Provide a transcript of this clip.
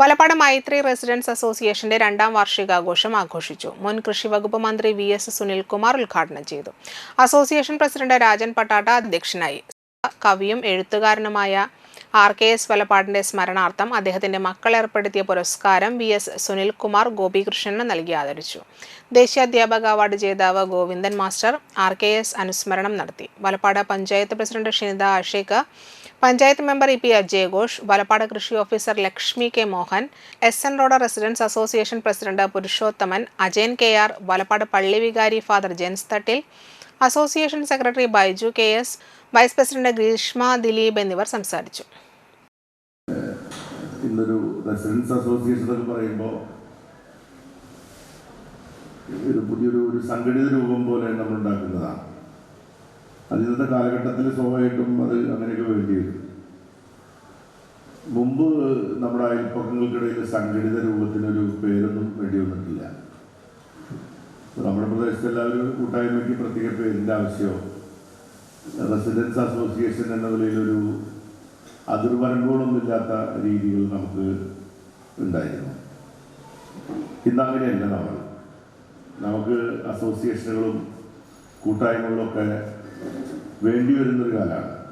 വലപ്പാട് മൈത്രി residence അസോസിയേഷന്റെ രണ്ടാം വാർഷികാഘോഷം ആഘോഷിച്ചു. മുൻ കൃഷി വകുപ്പ് മന്ത്രി വി എസ് സുനിൽകുമാർ ഉദ്ഘാടനം ചെയ്തു. അസോസിയേഷൻ പ്രസിഡന്റ് രാജൻ പട്ടാട്ട അധ്യക്ഷനായി. കവിയും എഴുത്തുകാരനുമായ ആർ കെ എസ് വലപ്പാടിന്റെ സ്മരണാർത്ഥം അദ്ദേഹത്തിന്റെ മക്കൾ ഏർപ്പെടുത്തിയ പുരസ്കാരം വി എസ് സുനിൽകുമാർ ഗോപികൃഷ്ണന് നൽകി ആദരിച്ചു. ദേശീയ അധ്യാപക അവാർഡ് ജേതാവ് Govindan master R K S അനുസ്മരണം നടത്തി. Valappad panchayat president Shinitha Ashekh panchayat member E P അജയഘോഷ് Valappad കൃഷി officer Lakshmi K Mohan S N road residence association president Purushothaman Ajayan K R Valappad പള്ളി വികാരി father Jens Thattil association secretary Baiju K S vice president Greeshma Dileep എന്നിവർ സംസാരിച്ചു. ഇന്നൊരു residence association പറയുമ്പോൾ ഒരു പുതിയൊരു ഒരു സംഘടിത രൂപം പോലെ നമ്മൾ ഉണ്ടാക്കുന്നതാണ്. അത് ഇന്നത്തെ കാലഘട്ടത്തിൽ സ്വാഭാവികമായിട്ടും അത് അങ്ങനെയൊക്കെ മുമ്പ് നമ്മുടെ അയൽപ്പക്കങ്ങൾക്കിടയിൽ സംഘടിത രൂപത്തിനൊരു പേരൊന്നും വേണ്ടി വന്നിട്ടില്ല. നമ്മുടെ പ്രദേശത്ത് എല്ലാവരും കൂട്ടായ്മയ്ക്ക് പ്രത്യേക പേരിന്റെ ആവശ്യമോ റെസിഡൻസ് അസോസിയേഷൻ എന്ന നിലയിലൊരു അതിർവരമ്പുകളൊന്നുമില്ലാത്ത രീതികൾ നമുക്ക് ഉണ്ടായിരുന്നു. ഇന്ന് അങ്ങനെയല്ല നമ്മൾ. നമുക്ക് അസോസിയേഷനുകളും കൂട്ടായ്മകളും ഒക്കെ വേണ്ടി വരുന്നൊരു കാലമാണ്.